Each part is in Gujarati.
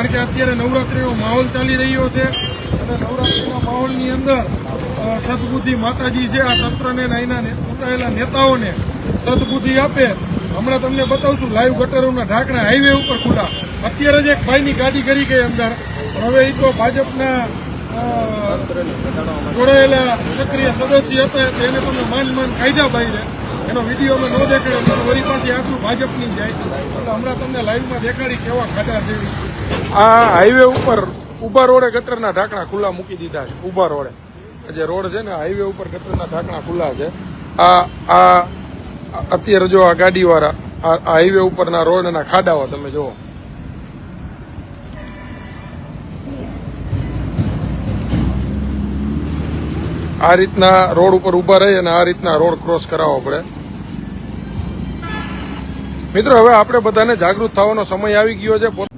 કારણ કે અત્યારે નવરાત્રિનો માહોલ ચાલી રહ્યો છે અને નવરાત્રિના માહોલની અંદર સદબુદ્ધિ માતાજી છે, આ તંત્રને અહીંના ચૂંટાયેલા નેતાઓને સદબુદ્ધિ આપે. હમણાં તમને બતાવશું, લાઈવ ગટરોના ઢાંકણા હાઈવે ઉપર ખુલ્લા અત્યારે જ એક ભાઈની ગાડી કરી ગઈ અંદર. હવે એ તો ભાજપના જોડાયેલા સક્રિય સદસ્ય હતા તો એને તમે માન માન કાયદા બાઈ એનો વીડિયો અમે ન દેખાડ્યો વળી પાછી આટલું ભાજપની જાય. એટલે હમણાં તમને લાઈવમાં દેખાડી કેવા ખાડા છે આ હાઈવે ઉપર ઊભા રોડે ગટરના ઢાંકણા ખુલ્લા મૂકી દીધા છે ઊભા રોડે. જે રોડ છે ને હાઈવે ઉપર ગટરના ઢાંકણા ખુલ્લા છે. આ આ, અત્યારે જો આ ગાડીવાળા, આ હાઈવે ઉપરના રોડના ખાડાઓ તમે જુઓ. આ રીતના રોડ ઉપર ઊભા રહી અને આ રીતના રોડ ક્રોસ કરાવવો પડે. મિત્રો, હવે આપણે બધાને જાગૃત થવાનો સમય આવી ગયો છે.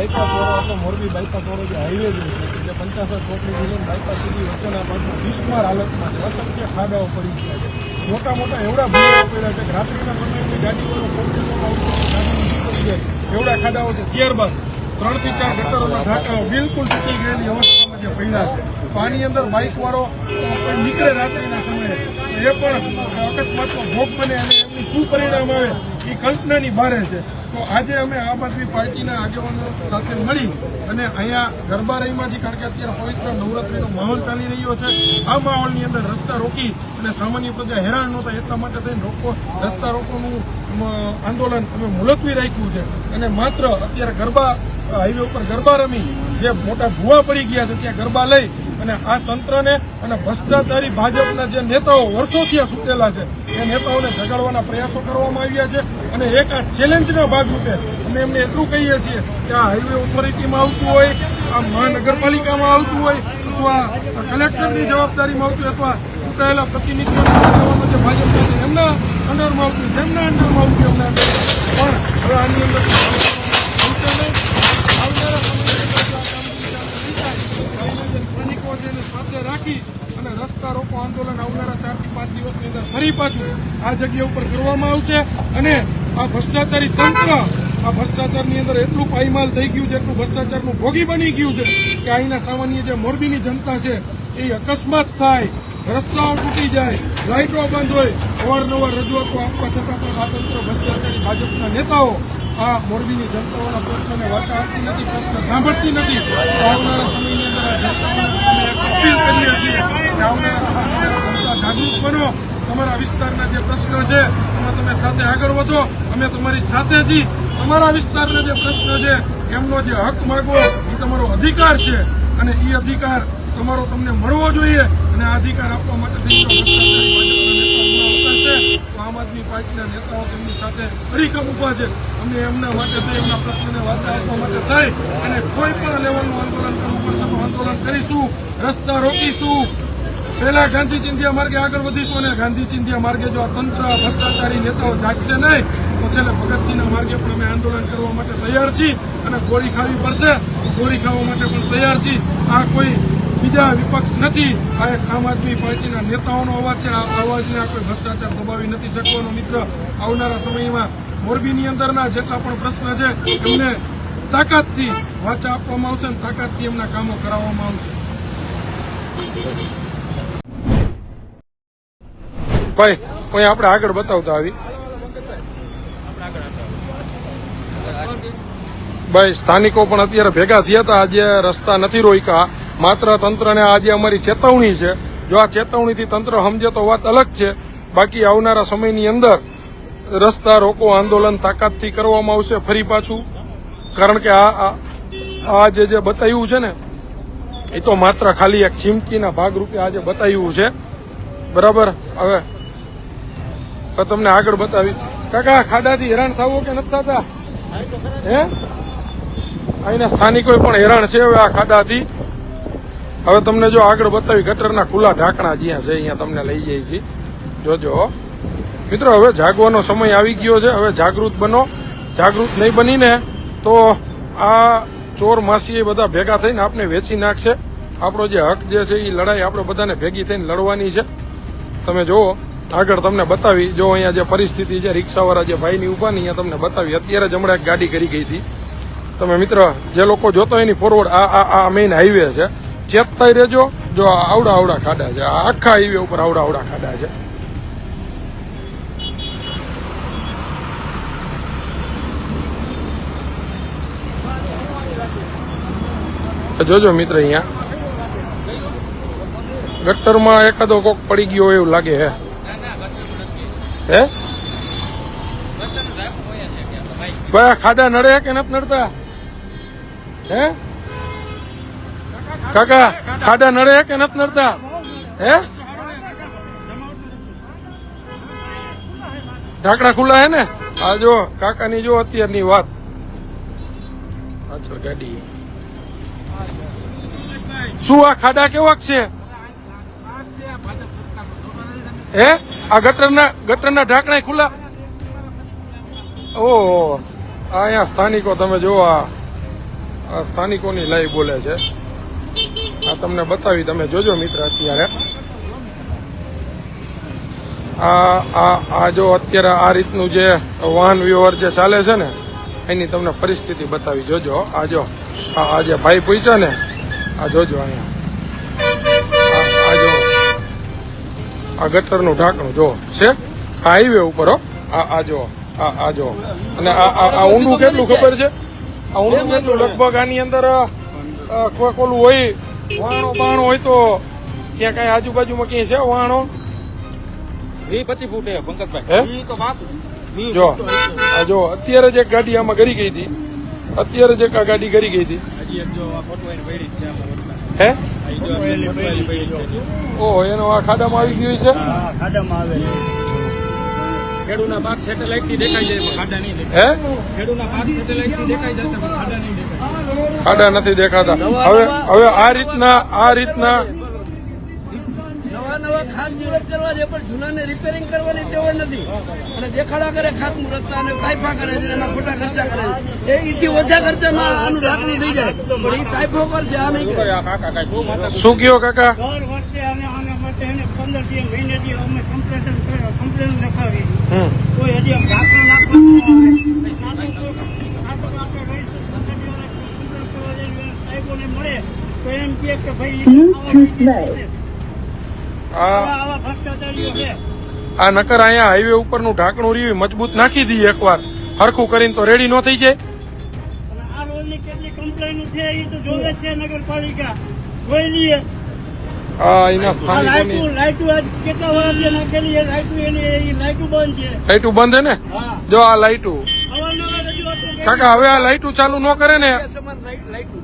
પોત- બાયપાસ વાળો આપણો મોરબી બાયપાસ વાળો જે હાઈવે જે છે જે પંચાસર ચોકડી લઈને બાયપાસ સુધી વચ્ચેના ભાગમાં બિસ્માર હાલતમાં છે. અસંખ્ય ખાડાઓ પડી ગયા છે. મોટા મોટા એવડા ભૂલો પડ્યા છે. કે રાત્રિના કોમ્પ્યુટરમાં ગાડી પડી જાય. એવડા ખાડાઓ છે. ત્યારબાદ ત્રણથી ચાર ગટરોના ઢાંકણાઓ બિલકુલ તૂટી ગયેલી અવસ્થામાં જે પડ્યા તો અંદર બાઇક વાળો કોઈ નીકળે રાત્રિના સમયે એ પણ અકસ્માતનો ભોગ બને અને એમનું શું પરિણામ આવે, એ કલ્પનાની બારે છે. તો આજે અમે આમ આદમી પાર્ટીના આગેવાનો સાથે મળી અને અહીંયા ગરબા રહીમાંથી કારણ કે અત્યારે પવિત્ર નવરાત્રીનો માહોલ ચાલી રહ્યો છે. આ માહોલની અંદર રસ્તા રોકી અને સામાન્ય પ્રજા હેરાન નહોતા, એટલા માટે થઈને રોકો રસ્તા રોકોનું આંદોલન અમે મુલતવી રાખ્યું છે. અને માત્ર અત્યારે ગરબા હાઈવે ઉપર ગરબા રમી, જે મોટા ભૂવા પડી ગયા છે, ત્યાં ગરબા લઈ અને આ તંત્રને અને ભ્રષ્ટાચારી ભાજપના જે નેતાઓ વર્ષોથી સૂટેલા છે, એ નેતાઓને જગાડવાના પ્રયાસો કરવામાં આવ્યા છે અને એક આ ચેલેન્જના ભાગરૂપે અમે એમને એટલું કહીએ છીએ કે આ હાઈવે ઓથોરિટીમાં આવતું હોય, આ મહાનગરપાલિકામાં આવતું હોય, અથવા કલેક્ટરની જવાબદારીમાં આવતું અથવા ચૂંટાયેલા પ્રતિનિધિઓના આગેવાનો જે ભાજપ છે, એમના અંડરમાં આવતું તેમના અંડરમાં આવતું એમના પણ હવે આની અંદર આવશે નહીં. આવનારા સમયની અંદર જો આ કામગીરી ચાલુ નહીં થાય, તો અહીંના જે સ્થાનિકો છે એને સાથે રાખી અને રસ્તા રોકો આંદોલન આવનારા ચારથી પાંચ દિવસની અંદર ફરી પાછું આ જગ્યા ઉપર કરવામાં આવશે અને આ ભ્રષ્ટાચારી તંત્ર આ ભ્રષ્ટાચારની અંદર એટલું પાયમાલ થઈ ગયું છે, એટલું ભ્રષ્ટાચારનું ભોગી બની ગયું છે કે અહીંના સામાન્ય જે મોરબીની જનતા છે, એ અકસ્માત થાય, રસ્તાઓ તૂટી જાય, લાઇટો બંધ હોય, અવારનવાર રજૂઆતો આપવા છતાં પણ આ તંત્ર ભ્રષ્ટાચારી ભાજપના નેતાઓ આ મોરબીની જનતાઓના પ્રશ્નને વાચા આપતી નથી, પ્રશ્ન સાંભળતી નથી. આવનારા સમયની અંદર જાગૃત બનો તમારા વિસ્તારના જે પ્રશ્ન છે, એમાં તમે સાથે આગળ વધો. અમે તમારી સાથે જી. તમારા વિસ્તારના જે પ્રશ્ન છે, એમનો જે હક માગવો, એ તમારો અધિકાર છે. અને એ અધિકાર તમારો તમને મળવો જોઈએ અને આ અધિકાર આપવા માટે આમ આદમી પાર્ટીના નેતાઓ તેમની સાથે હરીકમ ઊભા છે. અમે એમના માટે થઈ એમના પ્રશ્નને વાચા આપવા માટે થઈ અને કોઈ પણ લેવલનું આંદોલન કરવું પડશે તો આંદોલન કરીશું, રસ્તા રોકીશું. પહેલા ગાંધી ચિંધ્યા માર્ગે આગળ વધીશું અને ગાંધી ચિંધ્યા માર્ગે જો આ તંત્ર ભ્રષ્ટાચારી નેતાઓ જાગશે નહીં, તો છેલ્લે ભગતસિંહના માર્ગે પણ અમે આંદોલન કરવા માટે તૈયાર છીએ અને ગોળી ખાવી પડશે. ગોળી ખાવા માટે પણ તૈયાર છીએ. આ કોઈ બીજા વિપક્ષ નથી. આ એક આમ આદમી પાર્ટીના નેતાઓનો અવાજ છે. આ અવાજને આપણે ભ્રષ્ટાચાર દબાવી નથી શકવાનો મિત્ર. આવનારા સમયમાં મોરબીની અંદરના જેટલા પણ પ્રશ્ન છે, એમને તાકાતથી વાચા આપવામાં આવશે અને તાકાતથી એમના કામો કરાવવામાં આવશે. ભાઈ, કોઈ આપણે આગળ બતાવતા આવી? ભાઈ, સ્થાનિકો પણ અત્યારે ભેગા થયા હતા. આજે રસ્તા નથી રોક્યા. માત્ર તંત્રને આજે અમારી ચેતવણી છે. જો આ ચેતવણીથી તંત્ર સમજે તો વાત અલગ છે. બાકી આવનારા સમયની અંદર રસ્તા રોકો, આંદોલન તાકાતથી કરવામાં આવશે ફરી પાછું. કારણ કે આ આ- જે બતાવ્યું છે ને, એ તો માત્ર ખાલી એક ચીમકીના ભાગરૂપે આજે બતાવ્યું છે. બરાબર? હવે તમને આગળ બતાવી. કાકા ખાડાથી હેરાન થવું કે નથી થતા? હે? અહીંના સ્થાનિકો પણ હેરાન છે હવે આ ખાડાથી. હવે તમને જો આગળ બતાવી, ગટરના ખુલ્લા ઢાંકણા જ્યાં છે, અહીંયા તમને લઈ જઈએ છીએ જોજો મિત્રો, હવે જાગવાનો સમય આવી ગયો છે. હવે જાગૃત બનો. જાગૃત નહીં બનીને તો આ ચોર માસી બધા ભેગા થઈને આપણે વેચી નાખશે. આપણો જે હક જે છે એ લડાઈ આપણે બધાને ભેગી થઈને લડવાની છે. તમે જુઓ. આગળ તમને બતાવી, જો અહીંયા જે પરિસ્થિતિ છે, રિક્ષાવાળા જે ભાઈની ઊભા ને અહીંયા તમને બતાવી, અત્યારે જ હમણાં ગાડી કરી ગઈ હતી. તમે મિત્ર, જે લોકો જોતો એની ફોરવર્ડ આ આ મેઇન હાઈવે છે. ચેતતા રહેજો, જો આવડા આવડા ખાડા છે. આખા હાઈવે ઉપર આવડા આવડા ખાડા છે. જોજો મિત્ર અહીંયા. ગટરમાં એકાદો કોક પડી ગયો એવું લાગે હે. હે? ખાડા નડે કે નથી નડતા? હે? કાકા ખાડા નડે કે નથી નડતા? હે? ઢાંકડા ખુલ્લા હે ને? આ જો કાકાની જો અત્યારની વાત. પાછળ ગાડી. શું આ ખાડા કેવાક છે? હે? આ ગટરના ગટરના ઢાંકણા ખુલ્લા? ઓહો અહીંયા સ્થાનિકો, તમે જો આ સ્થાનિકોની લાઈવ બોલે છે. આ તમને બતાવી, તમે જોજો મિત્ર અત્યારે. આ આ આ જો અત્યારે આ રીતનું જે વાહન વ્યવહાર જે ચાલે છે ને, એની તમને પરિસ્થિતિ બતાવી, જોજો. આ જો આ જે ભાઈ પૂછ્યા ને, આ જોજો અહીંયા. આ ગટરનું ઢાંકણું જો છે? આ હાઈવે ઉપર હો. આ આ જો આ આ જો અને આ આ ઊંડું કેટલું ખબર છે? આ ઊંડું કેટલું? લગભગ આની અંદર કોઈક ઓલું હોય વાણો બાણો હોય તો ત્યાં કઈ આજુબાજુમાં ક્યાંય છે વાણો? વી પચીસ ફૂટે હે? પંકજભાઈ જો આ જો અત્યારે જ ગાડી આમાં ગરી ગઈ હતી અત્યારે જ એક આ ગાડી ગરી ગઈ હતી. હે? ઓહો એનો આ ખાડામાં આવી ગયું છે? ખાડામાં આવે ખેડૂના પાક સેટેલાઇટથી દેખાઈ જાય પણ ખાડા નહીં દેખાય. હે ખેડૂના પાક સેટેલાઇટથી દેખાઈ જશે પણ ખાડા નહીં દેખાય. ખાડા નથી દેખાતા. હવે હવે આ રીતના આ રીતના નવા નવા ખાત મુહૂર્ત કરવા છે પણ જૂનાને રિપેરિંગ કરવાની ટેવ નથી. અને દેખાડા કરે ખાત મુહૂર્ત અને કાયફા કરે છે એમાં ખોટા ખર્ચા કરે છે. એ ઈથી ઓછા ખર્ચામાં આનું રાખણી થઈ જાય. પણ એ કાયફો કરશે આ નહીં શું કયો કાકા? દર વર્ષે અને આના માટે એને પંદર દી મહિનેથી અમે કમ્પ્લેશન કમ્પ્લેન લખાવી કોઈ હજી આમ ઢાંકણા નાખવાનું મળે તો એમ કહે કે ભાઈ. આ નકર અહીંયા હાઈવે ઉપરનું ઢાંકણું રહ્યું મજબૂત નાખી દઈએ એકવાર. હરખું કરીને તો રેડી ન થઈ જાય. અને આ રોડની કેટલી કમ્પ્લેન છે એ તો જોવે જ છે નગરપાલિકા. જોઈ લઈએ. આ એના આ સ્થાનિકોની લાઈટું લાઈટું આજ કેટલા વર્ષથી નાખેલી છે? લાઈટું એની એ લાઈટું બંધ છે. લાઈટું બંધ હે ને? જો આ લાઈટું. કાકા હવે આ લાઈટું ચાલુ ન કરે ને?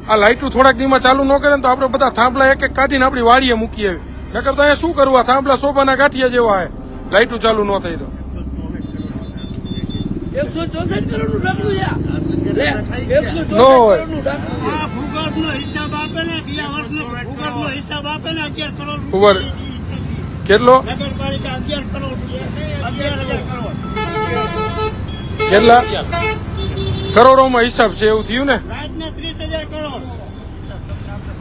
આ લાઈટું થોડાક દીમાં ચાલુ ન કરે ને તો આપણે બધા થાંભલા એક એક કાઢીને આપણી વાડીએ મૂકી આવી નકર તો અહીંયા શું કરવું? આ થાંભલા શોભાના ગાંઠિયા જેવા હે. લાઈટું ચાલુ ન થઈ તો. એકસો ચોસઠ કરોડનું. કેટલો? કેટલા? કરોડોમાં હિસાબ છે એવું થયું ને?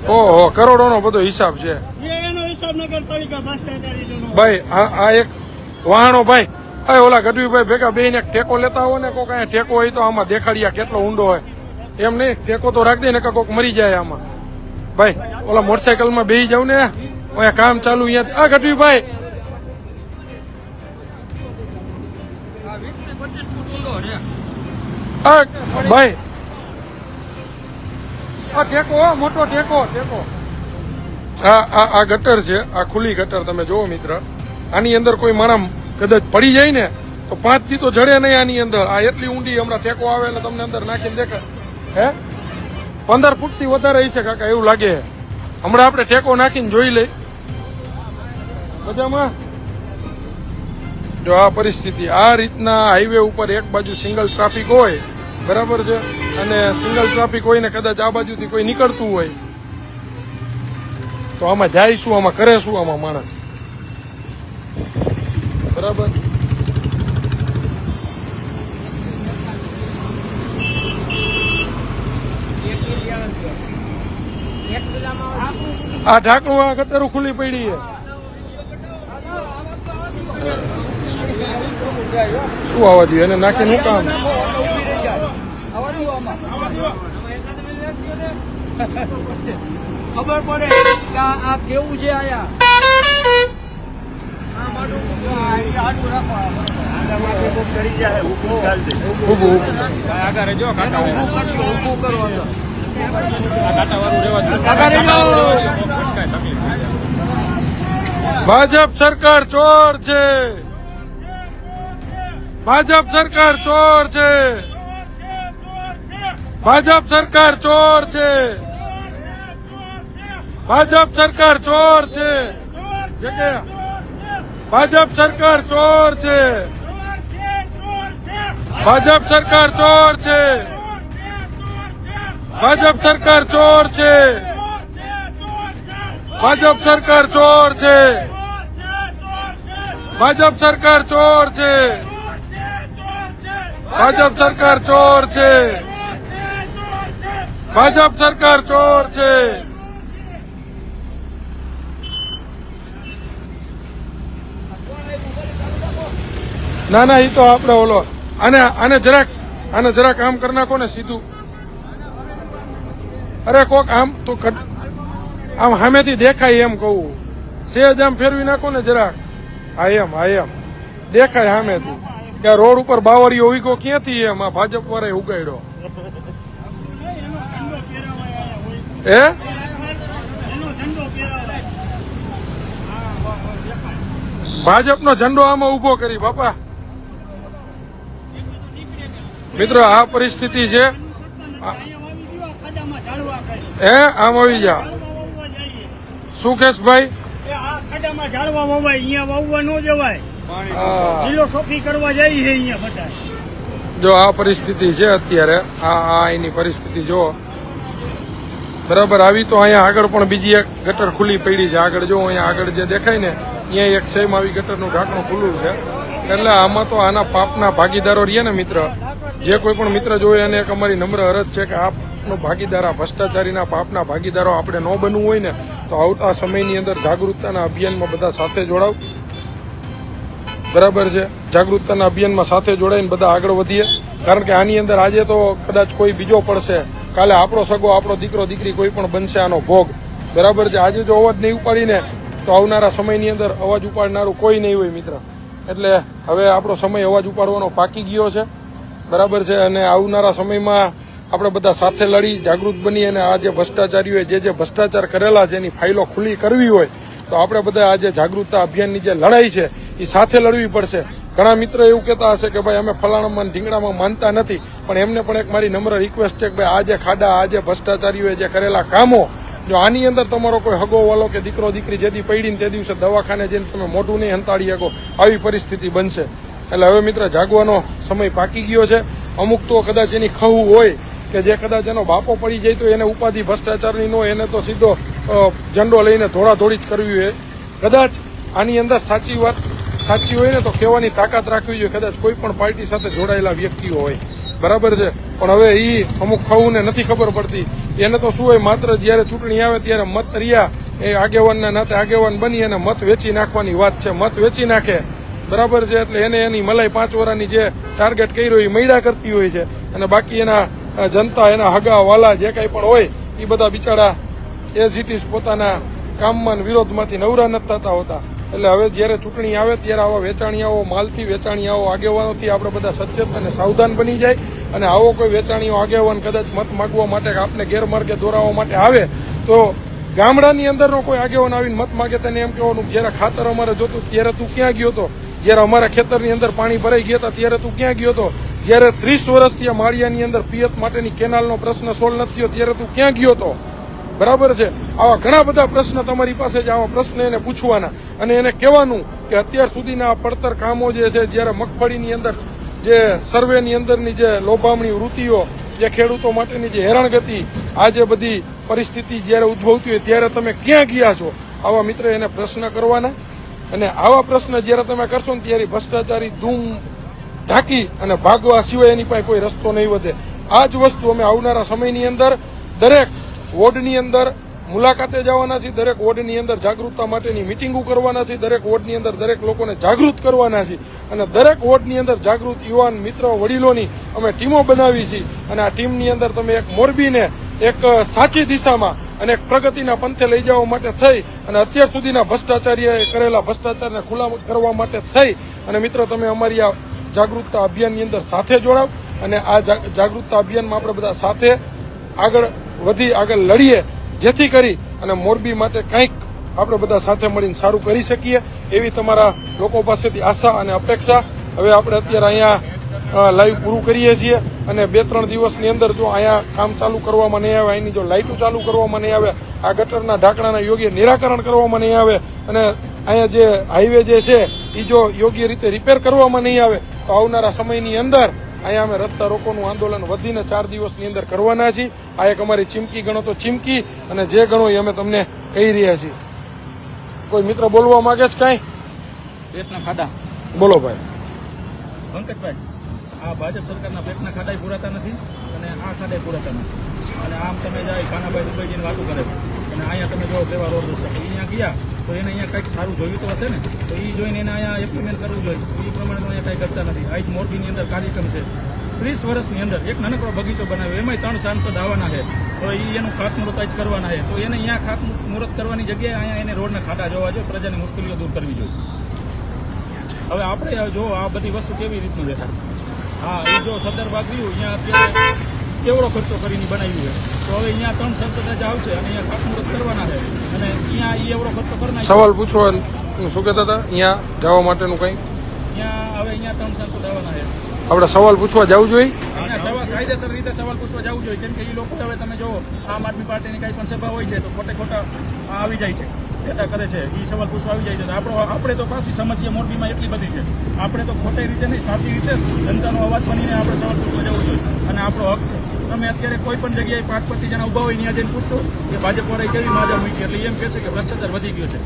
ઓહો કરોડોનો બધો હિસાબ છે. ભાઈ આ આ એક વહાણો ભાઈ. અય ઓલા ગઢવીભાઈ ભેગા બેને ટેકો લેતા હોય ને કોક અહીંયા ટેકો હોય તો આમાં દેખાડ્યા કેટલો ઊંડો હોય. એમ નહીં ટેકો તો રાખ દે ને કે કોક મરી જાય આમાં. ભાઈ ઓલા મોટરસાયકલમાં બેસી જાવ ને અહીંયા કામ ચાલુ અહીંયા આ ગઢવીભાઈ! આ વીસથી પચીસ ફૂટ ઊંડો છે. આ ભાઈ આ ટેકો હો, મોટો ટેકો ટેકો. આ આ આ ગટર છે, આ ખુલ્લી ગટર તમે જુઓ મિત્ર. આની અંદર કોઈ માણસ કદાચ પડી જાય ને, તો પાંચથી તો જડે નહીં આની અંદર. આ એટલી ઊંડી હમણાં ટેકો આવે એટલે તમને અંદર નાખીને દેખાય. હે? પંદર ફૂટથી વધારે છે કાકા, એવું લાગે. હમણાં આપણે ટેકો નાખીને જોઈ લઈ. મજામાં? જો આ પરિસ્થિતિ, આ રીતના હાઈવે ઉપર એક બાજુ સિંગલ ટ્રાફિક હોય, બરાબર છે? અને સિંગલ ટ્રાફિક હોય ને કદાચ આ બાજુથી કોઈ નીકળતું હોય તો આમાં જાય શું, આમાં કરે શું, આમાં માણસ? બરાબર? આ ઢાંકણું આ ગટરું ખુલ્લી પડી શું આવવા જોઈએ? એને નાખે શું કામ? ખબર પડે. કે આ આ કેવું છે આયા. ભાજપ સરકાર ચોર છે. ભાજપ સરકાર ચોર છે. ભાજપ સરકાર ચોર છે. ભાજપ સરકાર ચોર છે ભાજપ સરકાર ચોર છે ભાજપ સરકાર ચોર છે ભાજપ સરકાર ચોર છે ભાજપ સરકાર ચોર છે ભાજપ સરકાર ચોર છે ભાજપ સરકાર ચોર છે ભાજપ સરકાર ચોર છે ના ના એ તો આપણે ઓલો અને આને જરાક આને જરાક આમ કરી નાખો ને સીધું. અરે કોક આમ તો આમ સામેથી દેખાય એમ કહું. સેજ આમ ફેરવી નાખો ને જરાક. હા એમ હા એમ. દેખાય સામેથી. કે રોડ ઉપર બાવરીઓ ઉગો ક્યાંથી એમ? આ ભાજપ વાળા ઉગાડ્યો. ઝંડો ભાજપનો ઝંડો આમાં ઊભો કરી, બાપા. મિત્રો, આ પરિસ્થિતિ છે. હે, આમ આવી જા. શું કેસ ભાઈ? એ આ ખાડામાં ઝાડવા જો આ પરિસ્થિતિ છે અત્યારે, આ આ એની પરિસ્થિતિ જો બરાબર, આવી તો અહીંયા આગળ પણ બીજી એક ગટર ખુલ્લી પડી છે. આગળ જો, અહીંયા આગળ જે દેખાય ને, અહીંયા એક સેમ આવી ગટરનું ઢાંકણું ખુલ્લું છે. એટલે આમાં તો આના પાપના ભાગીદારો રહીએ ને મિત્ર. જે કોઈ પણ મિત્ર જોવે અને એક અમારી નમ્ર અરજ છે કે આપનો ભાગીદાર, આ ભ્રષ્ટાચારીના પાપના ભાગીદારો આપણે ન બનવું હોય ને, તો આવતા સમયની અંદર જાગૃતતાના અભિયાનમાં બધા સાથે જોડાવ. બરાબર છે? જાગૃતતાના અભિયાનમાં સાથે જોડાઈને બધા આગળ વધીએ. કારણ કે આની અંદર આજે તો કદાચ કોઈ બીજો પડશે. કાલે આપણો સગો, આપણો દીકરો, દીકરી કોઈ પણ બનશે આનો ભોગ. બરાબર છે? આજે જો અવાજ નહીં ઉપાડીને, તો આવનારા સમયની અંદર અવાજ ઉપાડનારું કોઈ નહીં હોય મિત્ર. એટલે હવે આપણો સમય અવાજ ઉપાડવાનો પાકી ગયો છે. બરાબર છે અને આવનારા સમયમાં આપણે બધા સાથે લડી, જાગૃત બની અને આ જે ભ્રષ્ટાચારીઓએ જે જે ભ્રષ્ટાચાર કરેલા છે, એની ફાઇલો ખુલ્લી કરવી હોય, તો આપણે બધા આજે જાગૃતતા અભિયાનની જે લડાઈ છે એ સાથે લડવી પડશે. ઘણા મિત્રો એવું કહેતા હશે કે ભાઈ, અમે ફલાણામાં ઢીંગડામાં માનતા નથી, પણ એમને પણ એક મારી નમ્ર રિક્વેસ્ટ છે કે ભાઈ, આ જે ખાડા, આ જે ભ્રષ્ટાચારીઓએ જે કરેલા કામો, જો આની અંદર તમારો કોઈ હગો વાલો કે દીકરો દીકરી જેથી પડીને તે દિવસે દવાખાને જઈને તમે મોઢું નહીં હંતાડી શકો, આવી પરિસ્થિતિ બનશે. એટલે હવે મિત્ર, જાગવાનો સમય પાકી ગયો છે. અમુક તો કદાચ એની ખવું હોય કે જે કદાચ એનો બાપો પડી જાય તો એને ઉપાધિ, ભ્રષ્ટાચારની નો એને તો સીધો ઝંડો લઈને ધોળાધોળી જ કરવી હોય. કદાચ આની અંદર સાચી વાત, સાચી હોય ને તો કહેવાની તાકાત રાખવી જોઈએ. કદાચ કોઈ પણ પાર્ટી સાથે જોડાયેલા વ્યક્તિઓ હોય. બરાબર છે? પણ હવે એ અમુક ખવુંને નથી ખબર પડતી. એને તો શું હોય, માત્ર જ્યારે ચૂંટણી આવે ત્યારે મત રહ્યા. એ આગેવાનના નાતે આગેવાન બની અને મત વેચી નાખવાની વાત છે. મત વેચી નાખે. બરાબર છે, એટલે એને એની મલાઈ પાંચ વરાની જે ટાર્ગેટ કર્યો એ મૈડા કરતી હોય છે. અને બાકી એના જનતા, એના હગા, વાલા જે કાંઈ પણ હોય એ બધા બિચારા એઝ ઇટ ઇઝ પોતાના કામમાં વિરોધમાંથી નવરા નથી થતા હોતા. એટલે હવે જ્યારે ચૂંટણી આવે ત્યારે આવા વેચાણીયાઓ, માલથી વેચાણીયાઓ, આગેવાનોથી આપણે બધા સચેત અને સાવધાન બની જાય. અને આવો કોઈ વેચાણીઓ આગેવાન કદાચ મત માગવા માટે આપને ગેરમાર્ગે દોરાવવા માટે આવે, તો ગામડાની અંદરનો કોઈ આગેવાન આવીને મત માગે તેને એમ કહેવાનું જ્યારે ખાતર અમારે જોતું, ત્યારે તું ક્યાં ગયો હતો જ્યારે અમારા ખેતરની અંદર પાણી ભરાઈ ગયા હતા, ત્યારે તું ક્યાં ગયો હતો જ્યારે ત્રીસ વર્ષથી આ માળિયાની અંદર પિયત માટેની કેનાલનો પ્રશ્ન સોલ્વ નથી થયો, ત્યારે તું ક્યાં ગયો હતો બરાબર છે? આવા ઘણા બધા પ્રશ્ન તમારી પાસે જ આવા પ્રશ્ન એને પૂછવાના. અને એને કહેવાનું કે અત્યાર સુધીના આ પડતર કામો જે છે, જ્યારે મગફળીની અંદર જે સર્વેની અંદરની જે લોભામણી વૃત્તિઓ, જે ખેડૂતો માટેની જે હેરાનગતિ, આ જે બધી પરિસ્થિતિ જ્યારે ઉદ્ભવતી હોય, ત્યારે તમે ક્યાં ગયા છો? આવા મિત્ર એને પ્રશ્ન કરવાના? અને આવા પ્રશ્ન જ્યારે તમે કરશો ને ત્યારે ભ્રષ્ટાચારી ધૂમ ઢાંકી અને ભાગવા સિવાય એની પાસે કોઈ રસ્તો નહીં વધે. આ જ વસ્તુ અમે આવનારા સમયની અંદર દરેક વોર્ડની અંદર મુલાકાતે જવાના છીએ, દરેક વોર્ડની અંદર જાગૃતતા માટેની મિટિંગો કરવાના છીએ, દરેક વોર્ડની અંદર દરેક લોકોને જાગૃત કરવાના છીએ. અને દરેક વોર્ડની અંદર જાગૃત યુવાન મિત્રો, વડીલોની અમે ટીમો બનાવી છીએ. અને આ ટીમની અંદર તમે એક મોરબીને એક સાચી દિશામાં અને પ્રગતિના પંથે લઈ જવા માટે થઈ અને અત્યાર સુધીના ભ્રષ્ટાચારીએ કરેલા ભ્રષ્ટાચારને ખુલ્લા કરવા માટે થઈ. અને મિત્રો, તમે અમારી આ જાગૃતતા અભિયાનની અંદર સાથે જોડાવ અને આ જાગૃતતા અભિયાનમાં આપણે બધા સાથે આગળ વધી, આગળ લડીએ, જેથી કરી અને મોરબી માટે કંઈક આપણે બધા સાથે મળીને સારું કરી શકીએ એવી તમારા લોકો પાસેથી આશા અને અપેક્ષા. હવે આપણે અત્યારે અહીંયા લાઈવ પૂરું કરીએ છીએ. અને બે ત્રણ દિવસની અંદર જો અહીંયા કામ ચાલુ કરવામાં નહીં આવે અહીંની જો લાઇટો ચાલુ કરવામાં નહીં આવે આ ગટરના ઢાંકણાના યોગ્ય નિરાકરણ કરવામાં નહીં આવે અને અહીંયા જે હાઈવે જે છે એ જો યોગ્ય રીતે રિપેર કરવામાં નહીં આવે તો આવનારા સમયની અંદર અહીંયા અમે રસ્તા રોકોનું આંદોલન વધીને ચાર દિવસની અંદર કરવાના છીએ. આ એક અમારી ચીમકી ગણો તો ચીમકી અને જે ગણો એ અમે તમને કહી રહ્યા છીએ. કોઈ મિત્ર બોલવા માંગે છે કાંઈ? પેટના ખાડા. બોલો ભાઈ. પંકજભાઈ. આ ભાજપ સરકારના પેટના ખાડા પૂરાતા નથી અને આ ખાડા પૂરાતા નથી. અને આમ તમે જાય કાનાભાઈ દુબઈજીને વાતો કરે અને અહીંયા તમે જો કેવા રોડ રસ્તા અહીંયા ગયા તો એને અહીંયા કંઈક સારું જોયું તો હશે ને? તો એ જોઈને એને અહીંયા એપ્લિમેન્ટ કરવું જોઈએ. એ પ્રમાણે અહીંયા કંઈ કરતા નથી. આજ મોરબીની અંદર કાર્યક્રમ છે. ત્રીસ વર્ષની અંદર એક નાનકડો બગીચો બનાવ્યો. એમાંય ત્રણ સાંસદ આવવાના છે. તો એ એનું ખાતમુહૂર્ત જ કરવાના છે. તો એને અહીંયા ખાતમુહૂર્ત કરવાની જગ્યાએ અહીંયા એને રોડના ખાડા જોવા જોઈએ. પ્રજાની મુશ્કેલીઓ દૂર કરવી જોઈએ. હવે આપણે જો આ બધી વસ્તુ કેવી રીતનું દેખાય? હા એ જો સરદાર બાગ રહ્યું અહીંયા અત્યારે કેવડો ખર્ચો કરીને બનાવ્યું છે? તો હવે અહીંયા ત્રણ સંસદ જ આવશે અને અહીંયા ખાતમુહૂર્ત કરવાના છે. અને અહીંયા એ એવડો ખર્ચો કરનાર સવાલ હું શું કહેતા હતા? અહીંયા જવા માટેનું કંઈ? અહીંયા હવે અહીંયા ત્રણ સંસદ આવવાના છે. આપણે સવાલ પૂછવા જવું જોઈએ? કાયદેસર રીતે સવાલ પૂછવા જવું જોઈએ. કેમ કે એ લોકો હવે તમે જો આમ આદમી પાર્ટીની કઈ પણ સભા હોય છે તો ખોટે ખોટા આવી જાય છે. નેતા કરે છે એ સવાલ પૂછવા આવી જાય છે. આપણો આપણે તો પાછી સમસ્યા મોરબીમાં એટલી બધી છે. આપણે તો ખોટી રીતે નહીં, સાચી રીતે જનતાનો અવાજ બનીને આપણે સવાલ પૂછવા જવું જોઈએ. અને આપણો હક છે. તમે અત્યારે કોઈ પણ જગ્યાએ પાંચ પચીસ જણા ઊભા હોય, ત્યાં જઈને પૂછશો કે ભાજપ વાળાએ કેવી માજા મૂકી. એટલે એમ કહેશે કે ભ્રષ્ટાચાર વધી ગયો છે.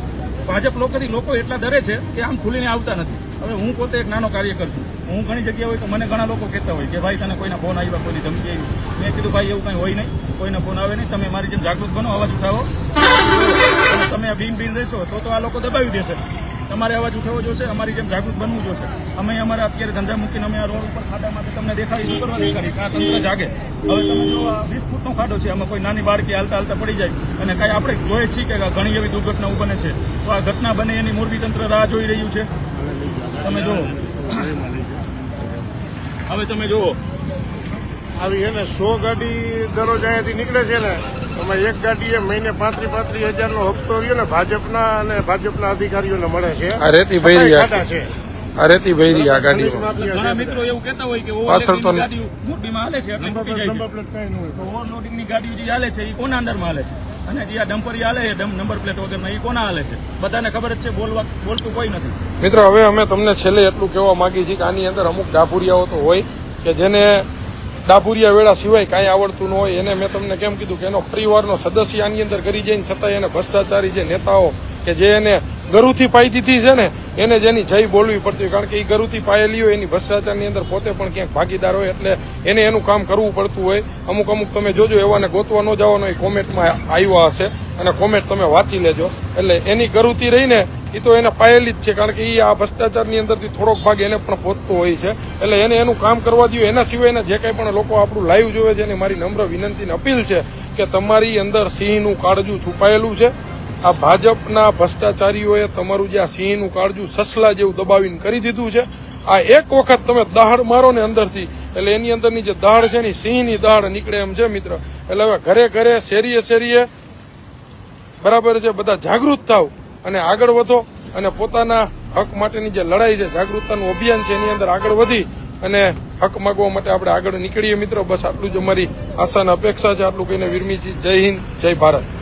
ભાજપ લોકોથી લોકો એટલા ડરે છે કે આમ ખુલીને આવતા નથી. હવે હું પોતે એક નાનો કાર્યકર છું. હું ઘણી જગ્યાએ હોય તો મને ઘણા લોકો કહેતા હોય કે ભાઈ તને કોઈના ફોન આવ્યા કોઈની ધમકી આવી મેં કીધું, ભાઈ, એવું કંઈ હોય નહીં. કોઈના ફોન આવે નહીં. તમે મારી જેમ જાગૃત બનો, અવાજ ઉઠાવો. તમે બીન બીન રહેશો, તો તો આ લોકો દબાવી દેશે. તમારે અવાજ ઉઠાવવો જોશે, અમારી જેમ જાગૃત બનવું જોશે. અમે અમારા અત્યારે ધંધા મૂકીને અમે આ રોડ ઉપર ખાડા માટે તમને દેખાડી શું કરવા દેખાડી આ તંત્ર જાગે. હવે તમે જો આ વીસ ફૂટનો ખાડો છે, આમાં કોઈ નાની બાળકી હાલતા હાલતા પડી જાય. અને કાંઈ આપણે જોઈએ છીએ કે ઘણી એવી દુર્ઘટનાઓ બને છે. તો આ ઘટના બને એની મોરબી તંત્ર રાહ જોઈ રહ્યું છે. તમે જુઓ. હવે તમે જુઓ. આવી છે ને, સો ગાડી દરરોજ અહીંયાથી નીકળે છે ને એમાં એક ગાડી એ મહિને પાંત્રીસ પાંત્રીસ હજારનો હપ્તો રહ્યો ને ભાજપના અને ભાજપના અધિકારીઓને મળે છે. આ રેતી ભાઈ છે. આ રેતી ભરી આ ઘણા મિત્રો એવું કહેતા હોય કે પાછળ તો મોરબીમાં હાલે છે એટલે નંબરની ન તો ગાડીઓ જે હાલે છે એ કોના અંદરમાં હાલે છે? અને જે આ ડમ્પરી હાલે છે ડમ- નંબર પ્લેટ વગરના એ કોના હાલે છે? બધાને ખબર જ છે બોલવા બોલતું કોઈ નથી. મિત્રો હવે અમે તમને છેલ્લે એટલું કહેવા માંગીએ છીએ કે આની અંદર અમુક ડાભુરિયાઓ તો હોય કે જેને ડાભુરિયા વેળા સિવાય કાંઈ આવડતું ન હોય. એને મેં તમને કેમ કીધું કે એનો પરિવારનો સદસ્ય આની અંદર કરી જઈને છતાં એને ભ્રષ્ટાચારી જે નેતાઓ કે જે એને ગરુથી પાઈ દીધી છે ને, એને જેની જય બોલવી પડતી હોય. કારણ કે એ ગરુથી પાયેલી હોય, એની ભ્રષ્ટાચારની અંદર પોતે પણ ક્યાંક ભાગીદાર હોય, એટલે એને એનું કામ કરવું પડતું હોય. અમુક અમુક તમે જોજો, એવાને ગોતવા ન જવાનો એ કોમેન્ટમાં આવ્યા હશે. અને કોમેન્ટ તમે વાંચી લેજો. એટલે એની ગરુથી રહીને એ તો એને પાયેલી જ છે, કારણ કે એ આ ભ્રષ્ટાચારની અંદરથી થોડોક ભાગ એને પણ પહોંચતો હોય છે. એટલે એને એનું કામ કરવા દઉં એના સિવાયના જે કંઈ પણ લોકો આપણું લાઈવ જોવે છે, એને મારી નમ્ર વિનંતીને અપીલ છે કે તમારી અંદર સિંહનું કાળજું છુપાયેલું છે. આ ભાજપના ભ્રષ્ટાચારીઓએ તમારું જે આ સિંહનું કાળજું સસલા જેવું દબાવીને કરી દીધું છે, આ એક વખત તમે દહાડ મારો ને અંદરથી. એટલે એની અંદરની જે દહાડ છે ને સિંહની દહાડ નીકળે એમ છે મિત્ર. એટલે હવે ઘરે ઘરે શેરીએ શેરીએ બરાબર છે, બધા જાગૃત થાવ અને આગળ વધો અને પોતાના હક માટેની જે લડાઈ છે, જાગૃતતાનું અભિયાન છે, એની અંદર આગળ વધી અને હક માગવા માટે આપણે આગળ નીકળીએ મિત્રો. બસ આટલું જ અમારી આશાના અપેક્ષા છે. આટલું કહીને વિરમીજી, જય હિન્દ, જય ભારત.